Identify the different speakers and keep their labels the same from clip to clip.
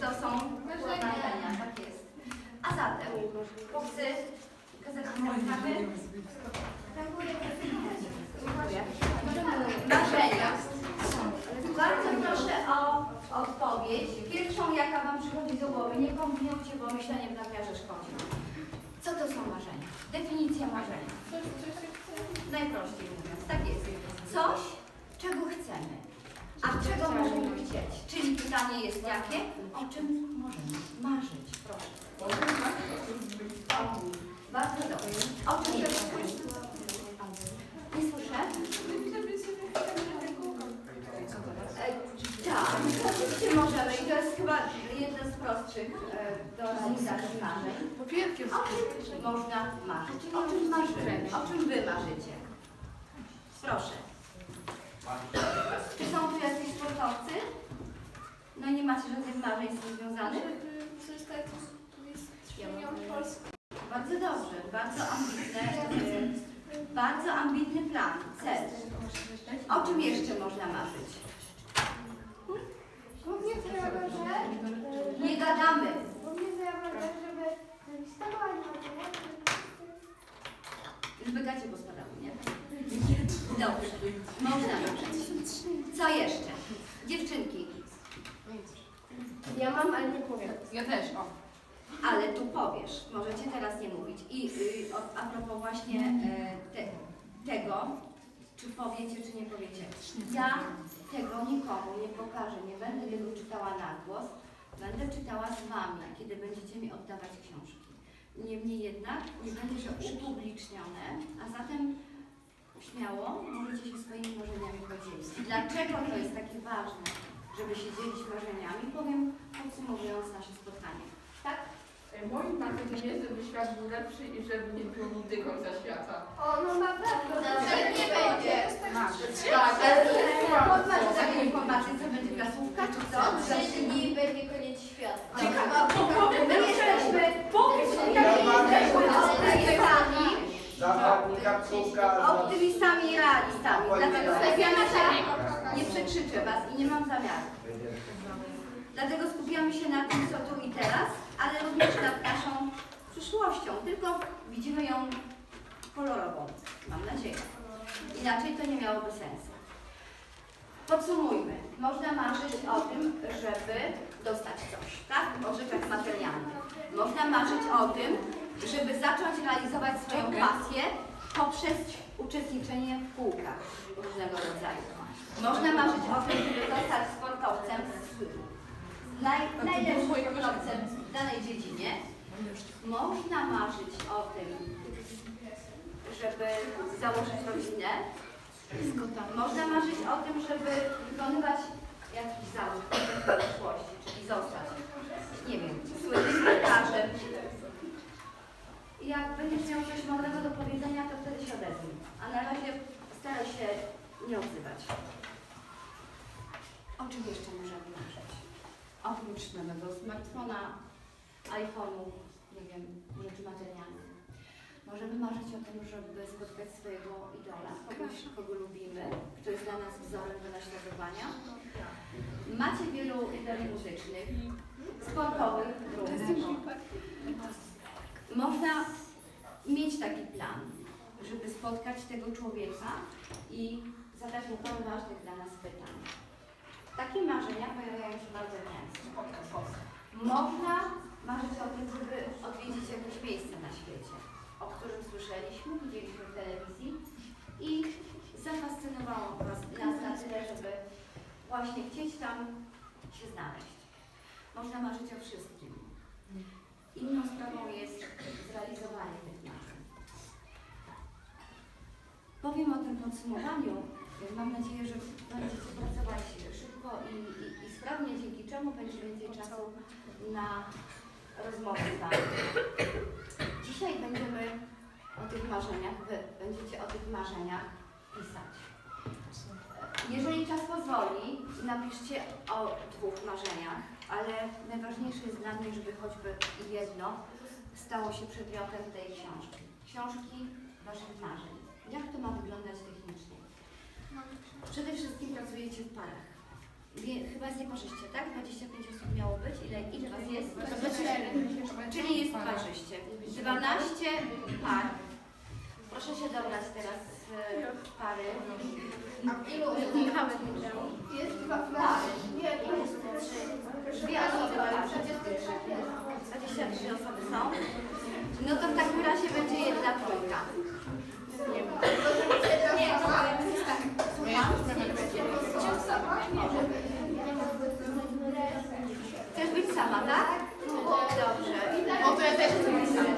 Speaker 1: to są marzenia, tak jest. A zatem, chłopcy, gazetki zamykamy. Dziękuję. Marzenia. Bardzo proszę o odpowiedź. Pierwszą, jaka Wam przychodzi do głowy. Nie kombinujcie, bo myślenie w nadmiarze szkodzi. Co to są marzenia? Definicja marzenia. Najprościej mówiąc, tak jest. Coś, czego chcemy. A czego możemy chcieć? Czyli pytanie jest jakie? O czym możemy marzyć? Proszę. Bardzo dobrze. O czym jeszcze? Nie słyszę? E, Tak, oczywiście możemy i to jest chyba jedno z prostszych e, do realizacji marzeń. O czym można marzyć? O czym marzymy? O czym Wy marzycie? Proszę. Czy są tu jacyś sportowcy? No nie macie żadnych marzeń z tym związanych? Bardzo dobrze, bardzo ambitne, e, bardzo ambitny plan, cel. O czym jeszcze można marzyć?
Speaker 2: Głównie sprawa, że...
Speaker 1: Nie gadamy.
Speaker 2: Głównie sprawa, żeby stawać na
Speaker 1: Żeby gacie pospadały, nie? Dobrze, można marzyć. Co jeszcze? Dziewczynki,
Speaker 2: Ja mam, ale nie powiem.
Speaker 3: Ja też, o.
Speaker 1: ale tu powiesz, możecie teraz nie mówić. I y, o- a propos właśnie e, te, tego, czy powiecie, czy nie powiecie. Ja tego nikomu nie pokażę, nie będę tego czytała na głos. Będę czytała z Wami, kiedy będziecie mi oddawać książki. Niemniej jednak nie będzie to upublicznione, a zatem śmiało możecie się swoimi marzeniami podzielić. Dlaczego to jest takie ważne, żeby się dzielić marzeniami? Powiem podsumowując nasze spotkanie. Tak?
Speaker 3: Moim marzeniem jest, żeby świat był lepszy i żeby nie było nigdy końca świata.
Speaker 2: O, no ma pewno.
Speaker 1: Ale nie będzie.
Speaker 3: Masz.
Speaker 1: Tak, ale
Speaker 3: Tak.
Speaker 1: macie taką informację, co będzie klasówka, czy co?
Speaker 2: Że nie będzie koniec świata.
Speaker 1: Ciekawe, my jesteśmy, optymistami, i realistami, dlatego skupiamy się, nie przekrzyczę Was i nie mam zamiaru. Dlatego skupiamy się na tym, co tu i teraz, ale również nad naszą przyszłością, tylko widzimy ją kolorową, mam nadzieję. Inaczej to nie miałoby sensu. Podsumujmy. Można marzyć o tym, żeby dostać coś, tak? O rzeczach materialnych. Można marzyć o tym, żeby zacząć realizować swoją pasję poprzez uczestniczenie w kółkach różnego rodzaju. Można marzyć o tym, żeby zostać sportowcem, naj, najlepszym sportowcem w danej dziedzinie. Można marzyć o tym, żeby założyć rodzinę. Można marzyć o tym, żeby wykonywać jakiś zawód w przyszłości, czyli zostać, nie wiem, słynnym lekarzem. Jak będziesz miał coś mądrego do powiedzenia, to wtedy się odezwij. A na razie staraj się nie odzywać. O czym jeszcze możemy marzyć? Oprócz nowego smartfona, iPhone'u, nie wiem, rzeczy materialnych. Możemy marzyć o tym, żeby spotkać swojego idola, kogoś, kogo lubimy, kto jest dla nas wzorem do naśladowania. Macie wielu idoli muzycznych, sportowych również. Można mieć taki plan, żeby spotkać tego człowieka i zadać mu parę ważnych dla nas pytań. Takie marzenia pojawiają się bardzo często. Można marzyć o tym, żeby odwiedzić jakieś miejsce na świecie, o którym słyszeliśmy, widzieliśmy w telewizji i zafascynowało Was, nas na tyle, żeby właśnie chcieć tam się znaleźć. Można marzyć o wszystkim. Inną sprawą jest zrealizowanie tych marzeń. Powiem o tym podsumowaniu. Mam nadzieję, że będziecie pracować szybko i, i, i sprawnie, dzięki czemu będzie więcej czasu na rozmowę z Wami. Dzisiaj będziemy o tych marzeniach, Wy będziecie o tych marzeniach pisać. Jeżeli czas pozwoli, napiszcie o dwóch marzeniach, ale najważniejsze jest dla mnie, żeby choćby jedno stało się przedmiotem tej książki. Książki Waszych marzeń. Jak to ma wyglądać technicznie? Przede wszystkim pracujecie w parach. Wie, chyba jest nieparzyście, tak? 25 osób miało być. Ile, ile was jest? Czyli jest parzyście. 12 par. Proszę się dobrać teraz pary.
Speaker 2: Jest dwa
Speaker 1: Pary.
Speaker 2: Nie, to jest
Speaker 1: Dwie osoby mają 23 osoby są. No to w takim razie będzie jedna trójka. Nie, Chcesz być sama, tak? Dobrze.
Speaker 3: O, to ja też chcę być sama.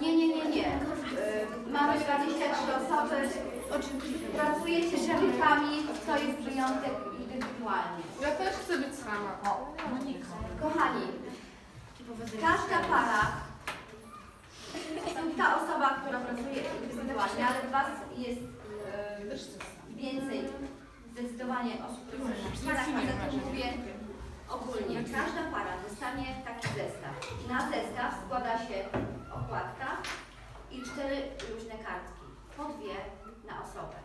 Speaker 1: Nie, nie, nie, nie. Y, Mamy 23 osoby. Pracujecie szeregami, to jest wyjątek indywidualnie.
Speaker 3: Ja też chcę być sama.
Speaker 1: Kochani, każda para, ta osoba, która pracuje indywidualnie, ale was jest e, więcej zdecydowanie osób, które są na parach, ale to mówię ogólnie. Każda para dostanie taki zestaw. Na zestaw składa się okładka i cztery różne kartki. Po dwie na osobę.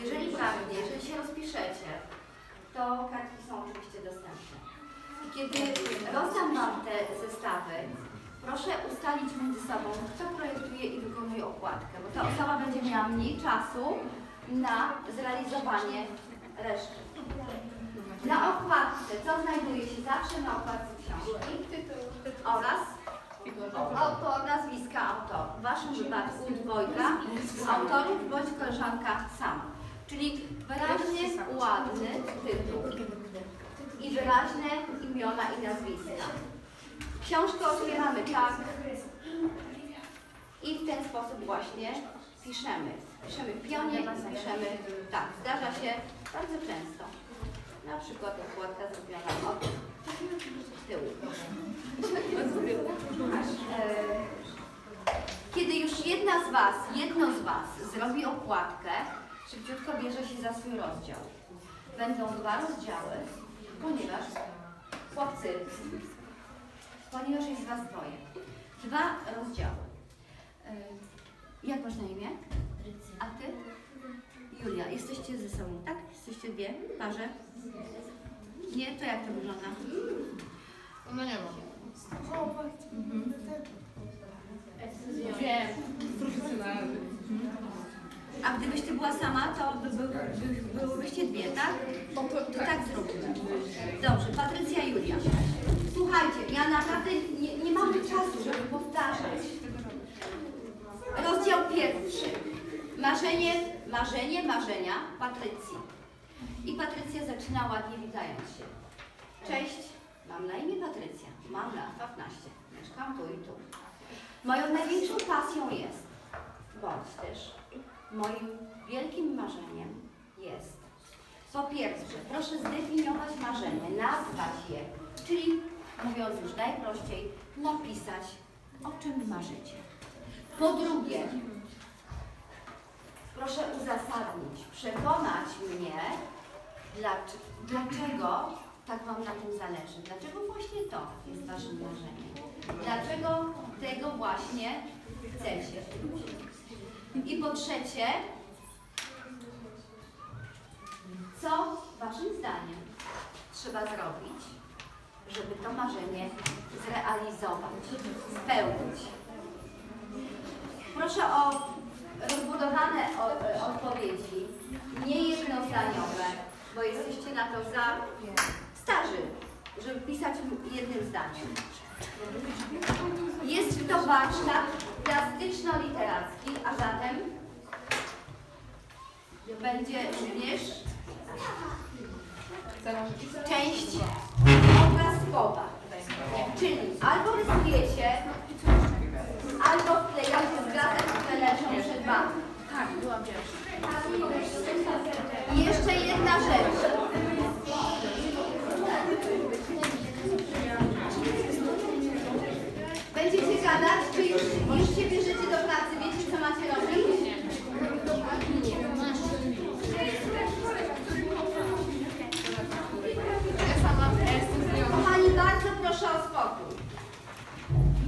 Speaker 1: Jeżeli pragnie, jeżeli się rozpiszecie, to kartki są oczywiście dostępne. I kiedy rozdam Wam te zestawy, proszę ustalić między sobą, kto projektuje i wykonuje okładkę, bo ta osoba będzie miała mniej czasu na zrealizowanie reszty. Na okładce, co znajduje się zawsze na okładce książki? Oraz Waszym wypadku dwojga autorów bądź koleżanka sama. Czyli wyraźnie ładny tytuł i wyraźne imiona i nazwiska. Książkę otwieramy tak i w ten sposób właśnie piszemy. Piszemy w pionie, piszemy tak. Zdarza się bardzo często. Na przykład okładka zrobiona od tyłu. E, Kiedy już jedna z Was, jedno z Was zrobi okładkę, szybciutko bierze się za swój rozdział. Będą dwa rozdziały, ponieważ chłopcy, ponieważ jest Was dwoje. Dwa rozdziały. E, Jak masz na imię? A Ty? Julia, jesteście ze sobą, tak? Jesteście dwie w parze? Nie? To jak to wygląda?
Speaker 3: No nie ma.
Speaker 1: Mhm.
Speaker 3: Wiem. Profesjonalny.
Speaker 1: A gdybyś Ty była sama, to by, by, by, byłybyście dwie, tak?
Speaker 3: To,
Speaker 1: To tak zróbmy. Dobrze, Patrycja Julia. Słuchajcie, ja naprawdę nie, nie mamy czasu, żeby powtarzać. Rozdział pierwszy. Marzenie, marzenie, marzenia Patrycji. I Patrycja zaczyna ładnie witając się. Cześć, mam na imię Patrycja, mam lat 15, mieszkam tu i tu. Moją największą pasją jest, bądź też moim wielkim marzeniem jest po pierwsze, proszę zdefiniować marzenie, nazwać je, czyli mówiąc już najprościej, napisać, o czym marzycie. Po drugie, proszę uzasadnić, przekonać mnie, dlaczego, tak Wam na tym zależy, dlaczego właśnie to jest Waszym marzeniem, dlaczego tego właśnie chcecie. I po trzecie, co Waszym zdaniem trzeba zrobić, żeby to marzenie zrealizować, spełnić? Proszę o rozbudowane e, odpowiedzi, nie jednozdaniowe, bo jesteście na to za starzy, żeby pisać jednym zdaniem. Jest to warsztat plastyczno-literacki, a zatem będzie również część obrazkowa. Czyli albo rysujecie,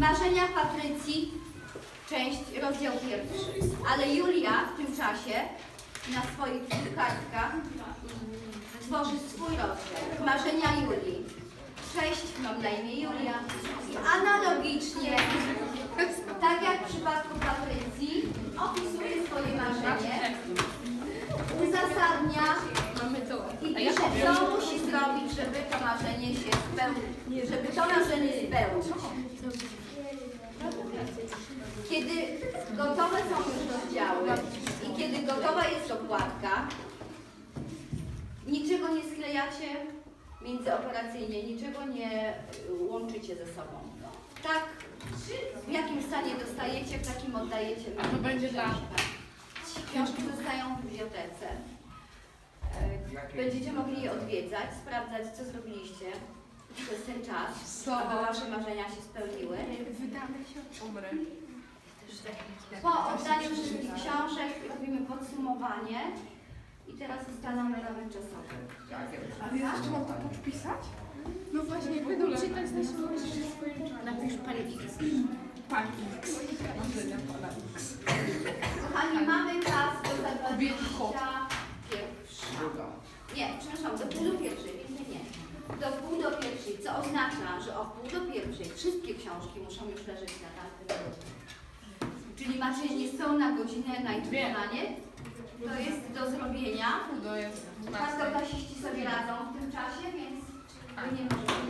Speaker 1: Marzenia Patrycji, część, rozdział pierwszy. Ale Julia w tym czasie na swoich kartkach tworzy swój rozdział. Marzenia Julii. Cześć, mam na imię Julia. I analogicznie, tak jak w przypadku Patrycji, opisuje swoje marzenie, uzasadnia i pisze, co musi zrobić, żeby to marzenie się spełnić. Żeby to marzenie spełnić. Kiedy gotowe są już rozdziały i kiedy gotowa jest okładka, niczego nie sklejacie międzyoperacyjnie, niczego nie łączycie ze sobą. Tak, w jakim stanie dostajecie, w takim oddajecie.
Speaker 3: A to będzie dla-
Speaker 1: Książki zostają w bibliotece. E, Będziecie mogli je odwiedzać, sprawdzać, co zrobiliście przez ten czas, aby wasze marzenia się spełniły.
Speaker 3: Umrę.
Speaker 1: Po oddaniu wszystkich książek robimy podsumowanie i teraz ustalamy ramy czasowe.
Speaker 3: Ale ja jeszcze mam to podpisać?
Speaker 2: No właśnie, będą czytać na swoje
Speaker 1: Napisz Pani X.
Speaker 3: Pani X. Marzenia pana X.
Speaker 1: Kochani, mamy czas do
Speaker 3: Kobiety kot.
Speaker 1: zakończenia pierwsza. Nie, przepraszam, do pół do pierwszej, nie, nie. Do pół do pierwszej, co oznacza, że o pół do pierwszej wszystkie książki muszą już leżeć na tamtym biurku. Czyli macie niespełna godzinę na ich wykonanie. To jest do zrobienia. Kartokasiści sobie radzą w tym czasie, więc wy nie możecie.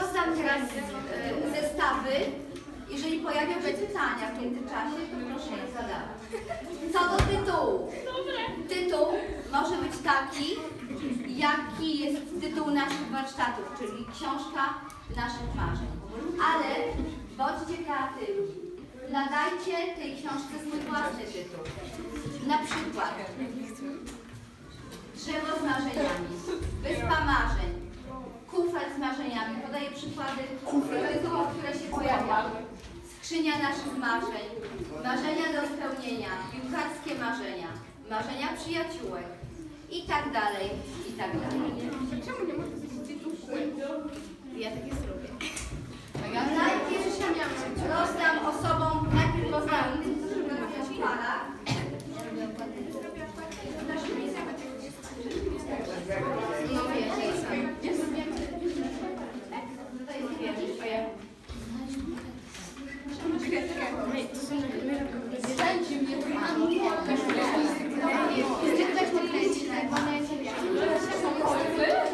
Speaker 1: Rozdam teraz e, zestawy. Jeżeli pojawią się pytania w międzyczasie, to proszę je zadawać. Co do tytułu. Tytuł może być taki, jaki jest tytuł naszych warsztatów, czyli książka naszych marzeń. Ale bądźcie kreatywni. Nadajcie tej książce swój własny tytuł. Na przykład Drzewo z marzeniami, Wyspa marzeń, Kufel z marzeniami. Podaję przykłady tytułów, które się pojawiają. Skrzynia naszych marzeń, marzenia do spełnienia, piłkarskie marzenia, marzenia przyjaciółek i tak dalej, i tak dalej.
Speaker 3: Czemu nie można zrobić tytułu?
Speaker 1: Ja takie zrobię. Najpierw rozdam osobom, najpierw rozdam w parach. No Tutaj jest a ja
Speaker 2: Będzie mnie to Jest tak pokręcone, bo na nie